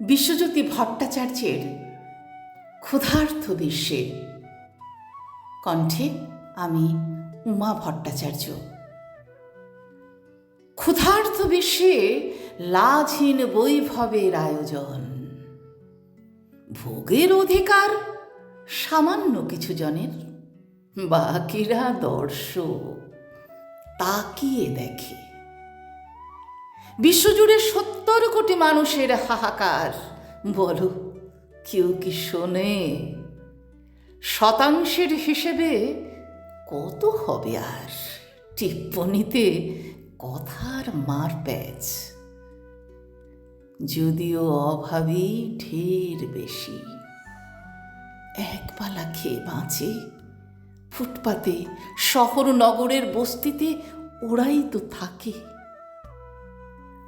বিশ্বজ্যোতি ভট্টাচার্যের ক্ষুধার্থ বিশ্বে কণ্ঠে আমি উমা ভট্টাচার্য। ক্ষুধার্থ বিশ্বে লাজহীন বৈভবের আয়োজন। ভোগের অধিকার সামান্য কিছু জনের, বাকিরা দর্শক। তাকিয়ে দেখে। বিশ্বজুড়ে সত্তর কোটি মানুষের হাহাকার। বলো, কেউ কি শোনে? শতাংশের হিসেবে কত হবে আর? টিপ্পনিতে কথার মার প্যাচ। যদিও অভাবী ঢের বেশি। এক পালা খেয়ে বাঁচে। ফুটপাতে শহর নগরের বস্তিতে ওরাই তো থাকে।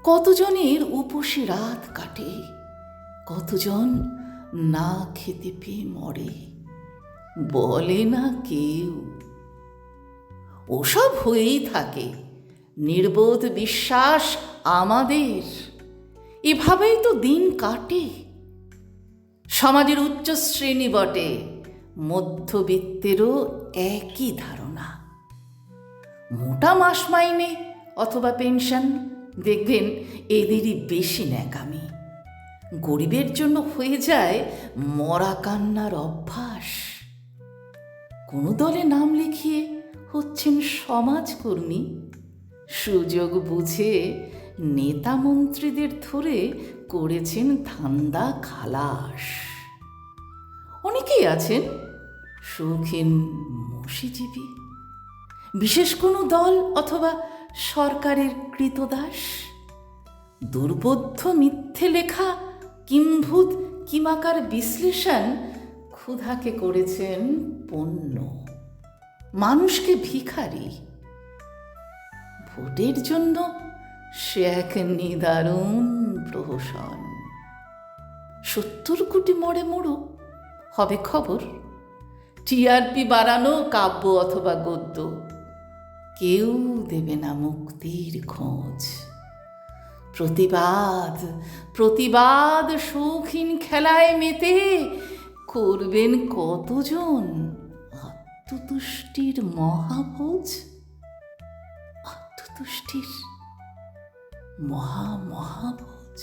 কতজনের উপসী রাত কাটে? কতজন না খেতে পেয়ে মরে? বলে না কেউ। ওসব হয়েই থাকে। নির্বোধ বিশ্বাস আমাদের। এভাবেই তো দিন কাটে। সমাজের উচ্চ শ্রেণি বটে। মধ্যবিত্তেরও একই ধারণা। মোটা মাস মাইনে অথবা পেনশন দেখবেন এদেরই বেশি ন্যাকামি। গরিবের জন্য হয়ে যায় মরা কান্নার অভ্যাস। কোনো দলে নাম লিখিয়ে হচ্ছেন সমাজকর্মী। সুযোগ বুঝে নেতা মন্ত্রীদের ধরে করেছেন ধান্দা খালাস। অনেকেই আছেন শৌখিন মসিজীবী। বিশেষ কোনো দল অথবা সরকারের কৃতদাস? দুর্বোধ্য মিথ্যে লেখা কিম্ভূত কিমাকার বিশ্লেষণ ক্ষুধাকে করেছেন পণ্য। মানুষকে ভিখারি। ভোটের জন্য সে এক নিদারুণ প্রহসন। সত্তর কোটি মরে মরুক হবে খবর। টিআরপি বাড়ানো কাব্য অথবা গদ্য। কেউ দেবে না মুক্তির খোঁজ। প্রতিবাদ প্রতিবাদ শৌখিন খেলায় মেতে করবেন কতজন আত্মতুষ্টির মহাভোজ আত্মতুষ্টির মহা মহাভোজ